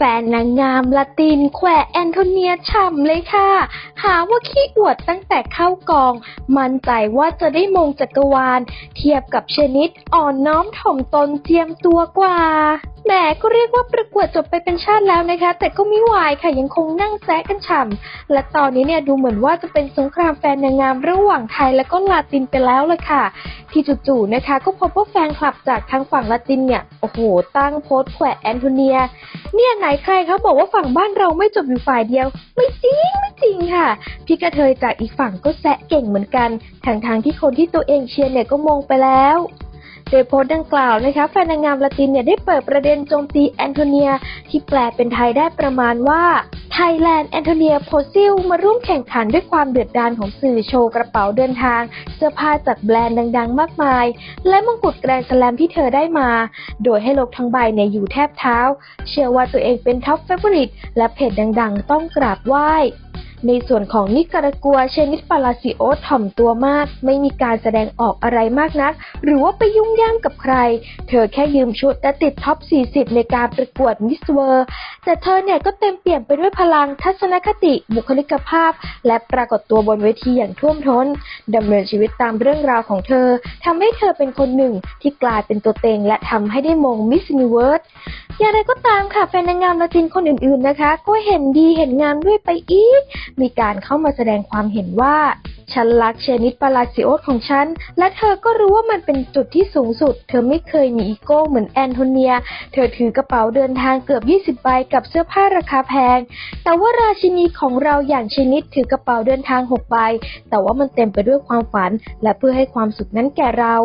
แฟนนางงามละตินแขวแอนโทเนียฉ่ำเลยค่ะ หาว่าขี้อวดตั้งแต่เข้ากอง มั่นใจว่าจะได้มงจักรวาล เทียบกับชนิดอ่อนน้อมถ่อมตนเจียมตัวกว่าแหมก็เรียกว่าประกวดจบไปเป็นชาติแล้วนะคะ แต่ก็ไม่วายค่ะยังคงนั่งแซะกันฉ่ำและตอนนี้เนี่ยดูเหมือนว่าจะเป็นสงครามแฟนนางงามระหว่างไทยและก็ลาตินไปแล้วเลยค่ะ ที่จู่ๆนะคะ ก็พบว่าแฟนคลับจากทางฝั่งละตินเนี่ย โอ้โห ตั้งโพสต์แขวะแอนโทเนีย เนี่ยไหนใครเขาบอกว่าฝั่งบ้านเราไม่จบอยู่ฝ่ายเดียว ไม่จริงไม่จริงค่ะ พี่กระเทยจากอีกฝั่งก็แซะเก่งเหมือนกันทางทางๆที่คนที่ตัวเองเชียร์เนี่ยก็มองไปแล้ว โดยโพสต์ดังกล่าวนะคะแฟนนางงามละตินเนี่ยได้เปิดประเด็นโจมตีแอนโทเนีย ที่แปลเป็นไทยได้ประมาณว่าไทยแลนด์แอนโทเนียโพซิลมาร่วมแข่งขันด้วยความเดือดดาลของสื่อโชว์กระเป๋าเดินทาง เสื้อผ้าจากแบรนด์ดัง ๆ มากมาย และมงกุฎแกรนด์สแลมที่เธอได้มา โดยให้โลกทั้งใบเนี่ยอยู่แทบเท้า เชื่อว่าตัวเองเป็นท็อปเฟเวอริตและเพจดัง ๆ ต้องกราบไหว้ ในส่วนของนิการากัว เชนิดปาลาซิโอถ่อมตัวมาก ไม่มีการแสดงออกอะไรมากนัก หรือว่าไปยุ่งย่ามกับใคร เธอแค่ยืมชุดและติดท็อป 40 ในการประกวดมิสเวอร์ แต่เธอเนี่ยก็เต็มเปี่ยมไปด้วยพลังทัศนคติ บุคลิกภาพ และปรากฏตัวบนเวทีอย่างท่วมท้นดำเนินชีวิตตามเรื่องราวของเธอทำให้เธอเป็นคนหนึ่งที่กลายเป็นตัวเต็งและทำให้ได้มงมิส s u นิเวิร์ส อย่างไรก็ตามค่ะแฟนนางงามละตินคนอื่นๆนะคะ ก็เห็นดีเห็นงามด้วยไปอีก มีการเข้ามาแสดงความเห็นว่า ฉันรักเชนิดปาลาซิโอสของฉัน และเธอก็รู้ว่ามันเป็นจุดที่สูงสุด เธอไม่เคยมีอีโก้เหมือนแอนโทเนีย เธอถือกระเป๋าเดินทางเกือบ 20 ใบกับเสื้อผ้าราคาแพง แต่ว่าราชินีของเราอย่างชนิดถือกระเป๋าเดินทาง 6 ใบ แต่ว่ามันเต็มไปด้วยความฝัน และเพื่อให้ความสุขนั้นแก่เรา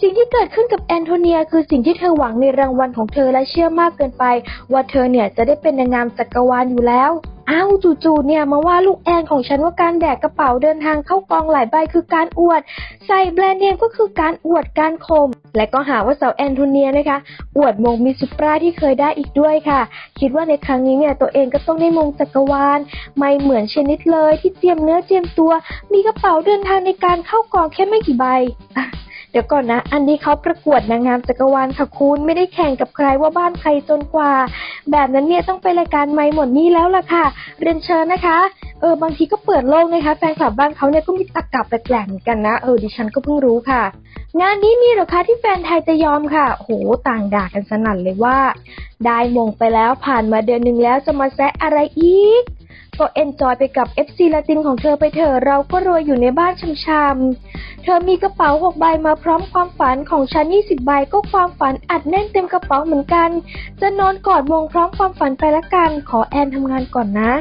สิ่งที่เกิดขึ้นกับแอนโทเนียคือสิ่งที่เธอหวังในรางวัลของเธอและเชื่อมากเกินไป ว่าเธอเนี่ยจะได้เป็นนางงามจักรวาลอยู่แล้ว อ้าวจู่ๆเนี่ยมาว่าลูกแอนของฉันว่าการแดกกระเป๋าเดินทางเข้ากองหลายใบคือการอวด ใส่แบรนด์เนมก็คือการอวดการคมและก็หาว่าสาวแอนโทเนียนะคะ อวดมงมิสซูปราที่เคยได้อีกด้วยค่ะ คิดว่าในครั้งนี้เนี่ยตัวเองก็ต้องได้มงจักรวาล ไม่เหมือนชนิดเลยที่เจียมเนื้อเจียมตัว มีกระเป๋าเดินทางในการเข้ากองแค่ไม่กี่ใบเดี๋ยวก่อนนะ อันนี้เขาประกวดนางงามจักรวาลค่ะคุณ ไม่ได้แข่งกับใครว่าบ้านใครจนกว่า แบบนั้นเนี่ยต้องไปรายการไม่หมดนี่แล้วล่ะค่ะ เรียนเชิญนะคะ เออบางทีก็เปิดโลกนะคะ แฟนคลับบ้านเขาเนี่ยก็มีตะกับแปลกๆเหมือนกันนะ เออดิฉันก็เพิ่งรู้ค่ะ งานนี้มีหรอคะที่แฟนไทยจะยอมค่ะโหต่างด่ากันสนั่นเลยว่า ได้มงไปแล้วผ่านมาเดือนหนึ่งแล้วจะมาแซะอะไรอีกก็เอนจอยไปกับ FC ลาตินของเธอไปเถอะเราก็รวยอยู่ในบ้านช่ำๆ เธอมีกระเป๋า6ใบมาพร้อมความฝันของฉัน20ใบก็ความฝันอัดแน่นเต็มกระเป๋าเหมือนกัน จะนอนกอดวงพร้อมความฝันไปละกัน ขอแอนทำงานก่อนนะ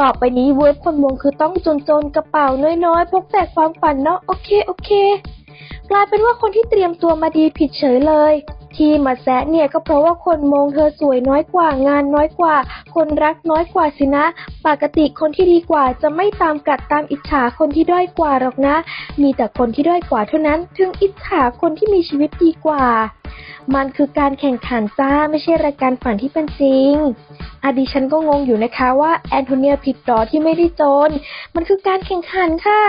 ต่อไปนี้เวิร์บคนวงคือต้องจนๆกระเป๋าน้อยๆพกแต่ความฝันเนาะโอเคโอเค กลายเป็นว่าคนที่เตรียมตัวมาดีผิดเฉยเลย ที่มาแซะเนี่ยก็เพราะว่าคนมองเธอสวยน้อยกว่างานน้อยกว่า คนรักน้อยกว่าสินะ ปกติคนที่ดีกว่าจะไม่ตามกัดตามอิจฉาคนที่ด้อยกว่าหรอกนะ มีแต่คนที่ด้อยกว่าเท่านั้น ถึงอิจฉาคนที่มีชีวิตดีกว่า มันคือการแข่งขันจ้าไม่ใช่รายการฝันที่เป็นจริงอดิฉันก็งงอยู่นะคะว่าแอนโทเนียผิดหรอที่ไม่ได้จนมันคือการแข่งขันค่ะ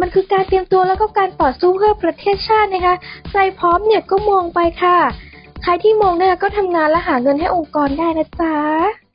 มันคือการเตรียมตัวแล้วก็การต่อสู้เพื่อประเทศชาตินะคะใครพร้อมเนี่ยก็มองไปค่ะ ใครที่มองนะคะก็ทำงานและหาเงินให้องค์กรได้นะจ๊ะ